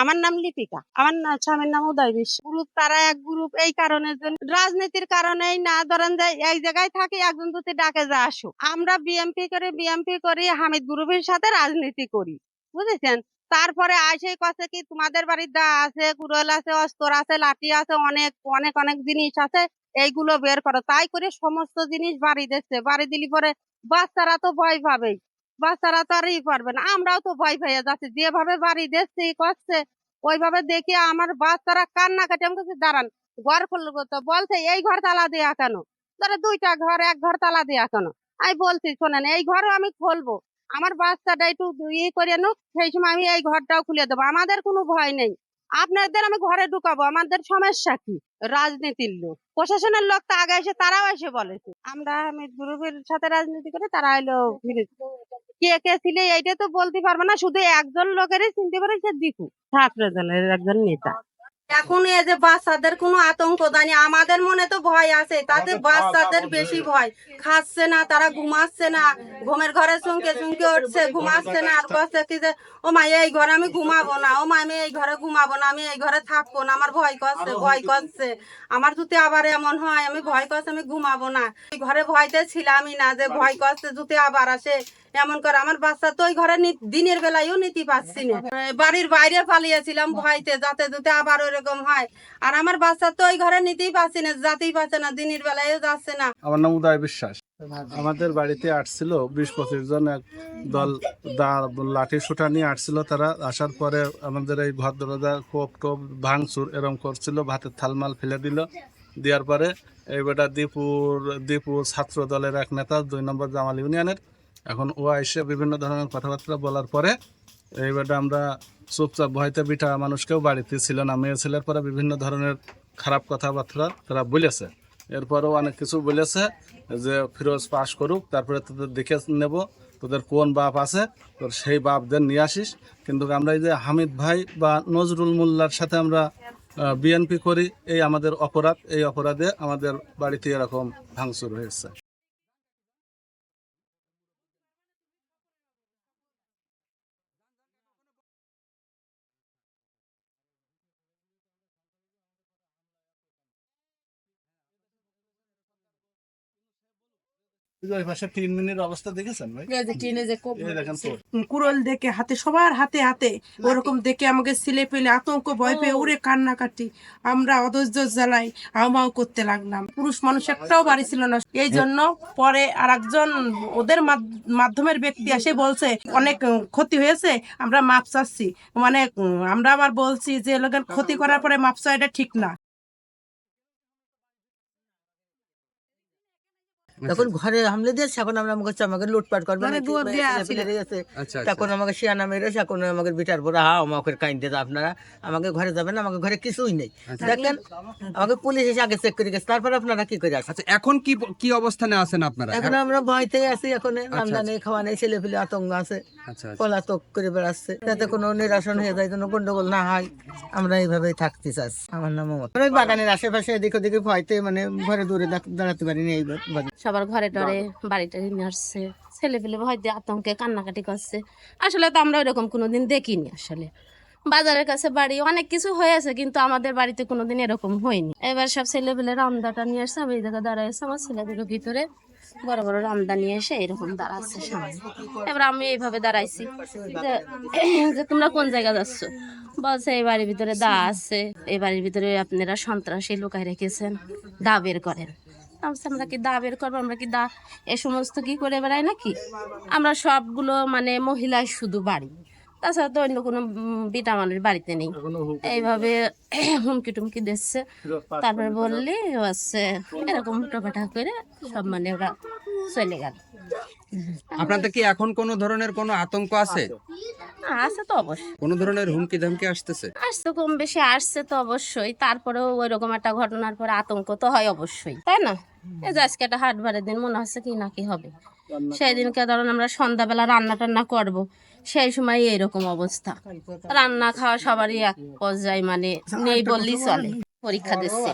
আমার নাম লিপিকা। আমার স্বামীর নাম উদয় বিশ্ব গ্রুপ তারা এক গ্রুপ, এই জন্য রাজনীতির কারণেই না, ধরেন যে এক জায়গায় থাকি, একজন যদি ডাকে যা আসো আমরা বিএমপি করে বিএমপি করি, হামিদ গ্রুপের সাথে রাজনীতি করি। বুঝেছেন? তারপরে আসে কছে কি, তোমাদের বাড়ির দা আছে, কুড়াল আছে, অস্ত্র আছে, লাঠি আছে, অনেক অনেক অনেক জিনিস আছে, এইগুলো বের করো। তাই করে সমস্ত জিনিস বাড়ি দিচ্ছে। বাড়ি দিলি পরে বাচ্চারা তো ভয় পাবেই। বাচ্চারা তো আর ই করবে না। আমরাও তো ভয় পেয়ে যাচ্ছি। যেভাবে বাড়ি দিচ্ছে করছে, ওইভাবে দেখে আমার বাচ্চারা কান্না কাটে আমি কাছে দাঁড়ান, ঘর খুলবো তো। বলছে, এই ঘর তালা দেয়া কেন? ধরো দুইটা ঘর, এক ঘর তালা দেয়া কেন? আমি বলছি, শোনেন, এই ঘরও আমি খুলবো। আমার বাচ্চাটা একটু ই করে নুক, সেই সময় আমি এই ঘরটাও খুলে দেবো। আমাদের কোনো ভয় নেই। আপনাদের আমি ঘরে ঢুকাবো, আমাদের সমস্যা কি? রাজনীতির লোক। প্রশাসনের লোক তো আগে এসে তারাও এসে বলেছে। আমরা আমি গ্রুপের সাথে রাজনীতি করে তারা এলো কে কে ছিল এইটা তো বলতে পারব না, শুধু একজন লোকেরই চিনতে পারে সে দিকু ছাত্র দলের একজন নেতা। এখন এই যে বাচ্চাদের কোনো আতঙ্ক দানি আমাদের মনে তো ভয় আছে তাতে বাচ্চাদের বেশি ভয়। খাচ্ছে না তারা ঘুমাচ্ছে না ঘুমের ঘরে চুমকে চুমকে উঠছে ঘুমাচ্ছে না আর বলছে কি যে ও মা এই ঘরে আমি ঘুমাবো না ও মা আমি এই ঘরে ঘুমাবো না আমি এই ঘরে থাকব না আমার ভয় করছে ভয় করছে। আমার যদি আবার এমন হয় আমি ভয় করছে আমি ঘুমাবো না। এই ঘরে ভয়তে ছিলামই না যে ভয় করছে যদি আবার আসে এমন করে, আমার বাচ্চা তো ওই ঘরে দিনের বেলায়ও নিতে পারছি না। বাড়ির বাইরে পালিয়েছিলাম ভয়তে যাতে যাতে আবার ওইরকম হয়। আর আমার বাচ্চা তো ওই ঘরে নিতেই পারছি না, যাতেই পারছে না, দিনের বেলায়ও যাচ্ছে না। আমার নাম উদয় বিশ্বাস। আমাদের বাড়িতে আসছিল বিশ পঁচিশ জন এক দল লাঠি সুটা নিয়ে আসছিল তারা। আসার পরে আমাদের এই ঘর দরজা কোপ টোপ ভাঙচুর এরম করছিল, ভাতের থালমাল ফেলে দিল। দেওয়ার পরে এই বেটা দীপুর দীপুর ছাত্র দলের এক নেতা, দুই নম্বর জামাল ইউনিয়নের এখন ও এসে বিভিন্ন ধরনের কথাবার্তা বলার পরে এই বেটা আমরা চুপচাপ ভয়তে বিটা মানুষকেও বাড়িতে ছিল না, মেয়ে ছেলের পরে বিভিন্ন ধরনের খারাপ কথাবার্তা তারা বলেছে। এরপরেও অনেক কিছু বলেছে যে ফিরোজ পাস করুক, তারপরে তোদের দেখে নেব তোদের কোন বাপ আছে, তোর সেই বাপদের নিয়ে আসিস। কিন্তু আমরা এই যে হামিদ ভাই বা নজরুল মোল্লার সাথে আমরা বিএনপি করি, এই আমাদের অপরাধ, এই অপরাধে আমাদের বাড়িতে এরকম ভাঙচুর হয়েছে। ওই পাশে তিন অবস্থা দেখেছেন ভাই? এই দেখেন তো কুড়ল দেখে হাতে সবার হাতে হাতে ওরকম দেখে আমাকে ছেলে পেলে আতঙ্ক ভয় পেয়ে উড়ে কান্নাকাটি। আমরা অধৈর্য জ্বালাই আহমাও করতে লাগলাম। পুরুষ মানুষ একটাও বাড়ি ছিল না। এই জন্য পরে আর একজন ওদের মাধ- মাধ্যমের ব্যক্তি এসে বলছে অনেক ক্ষতি হয়েছে আমরা মাপ চাচ্ছি। মানে আমরা আবার বলছি যে লোকের ক্ষতি করার পরে মাপ চাওয়া এটা ঠিক না। তখন ঘরে হামলে দিয়েছে এখন আমরা আমাকে আমাকে লুটপাট করবে মানে। পেলে দিয়েছে। আচ্ছা তখন আমাকে শিয়ানা মেরে এখন আমাকে বিটার পরে হা আমাকে কাইন্দে আপনারা। আমাকে ঘরে যাবেন আমাকে ঘরে কিছুই নেই। দেখেন আমাকে পুলিশ এসে আগে চেক করে গেছে তারপর আপনারা কি করে আসেন আচ্ছা এখন কি কি অবস্থানে আছেন আপনারা? এখন আমরা ভয় থেকে আছি এখন রান্না নেই খাওয়া নেই ছেলে পেলে আতঙ্ক আছে আচ্ছা আচ্ছা। পলাতক করে বেড়াচ্ছে। যাতে কোনো নিরাসন হয়ে যায় কোনো গন্ডগোল না হয় আমরা এইভাবেই থাকতে চাচ্ছি আমার নাম মমতা আমরা ওই বাগানের আশেপাশে এদিক ওদিকে ভয়তে মানে ঘরে দূরে দাঁড়- দাঁড়াতে পারিনি এই সবার ঘরে টরে বাড়ি টাড়ি নিয়ে আসছে। ছেলে পেলে হয়তো আতঙ্কে কান্নাকাটি করছে। আসলে তো আমরা ওইরকম কোনোদিন দেখিনি আসলে। বাজারের কাছে বাড়ি অনেক কিছু হয়েছে কিন্তু আমাদের বাড়িতে কোনোদিন এরকম হয়নি। এবার সব ছেলে পেলে রামদাটা নিয়ে আসছে আমি জায়গায় দাঁড়াইছে আমার ছেলেদের ভিতরে। বড় বড় রামদা নিয়ে এসে এরকম দাঁড়াচ্ছে সামনে। এবার আমি এইভাবে দাঁড়াইছি যে তোমরা কোন জায়গায় যাচ্ছ? বলছে এই বাড়ির ভিতরে দা আছে। এই বাড়ির ভিতরে আপনারা সন্ত্রাসী লুকায় রেখেছেন দা বের করেন। আমরা কি দা বের করব? আমরা কি দা এ সমস্ত কি করে বেড়াই নাকি? আমরা সবগুলো মানে মহিলাই শুধু বাড়ি। তাছাড়া তো অন্য কোনো বিটা মানুষ বাড়িতে নেই। এইভাবে হুমকি টুমকি দিচ্ছে। তারপরে বললে হচ্ছে এরকম টোপাটা করে সব মানে ওরা চলে গেল। আপনাদের কি এখন কোন ধরনের কোনো আতঙ্ক আছে? আছে। তো অবশ্যই। কোন ধরনের হুমকি ধামকি আসতেছে? আসছে কম বেশি আসছে তো অবশ্যই। তারপরেও ওই রকম একটা ঘটনার পরে আতঙ্ক তো হয় অবশ্যই তাই না? এই যে আজকে একটা হাট বারের দিন মনে হচ্ছে কি না কি হবে? সেই দিনকে ধরুন আমরা সন্ধ্যাবেলা রান্না টান্না করব সেই সময় এরকম অবস্থা। রান্না খাওয়া সবারই এক পর্যায়ে মানে নেই বললেই চলে। পরীক্ষা দিচ্ছে।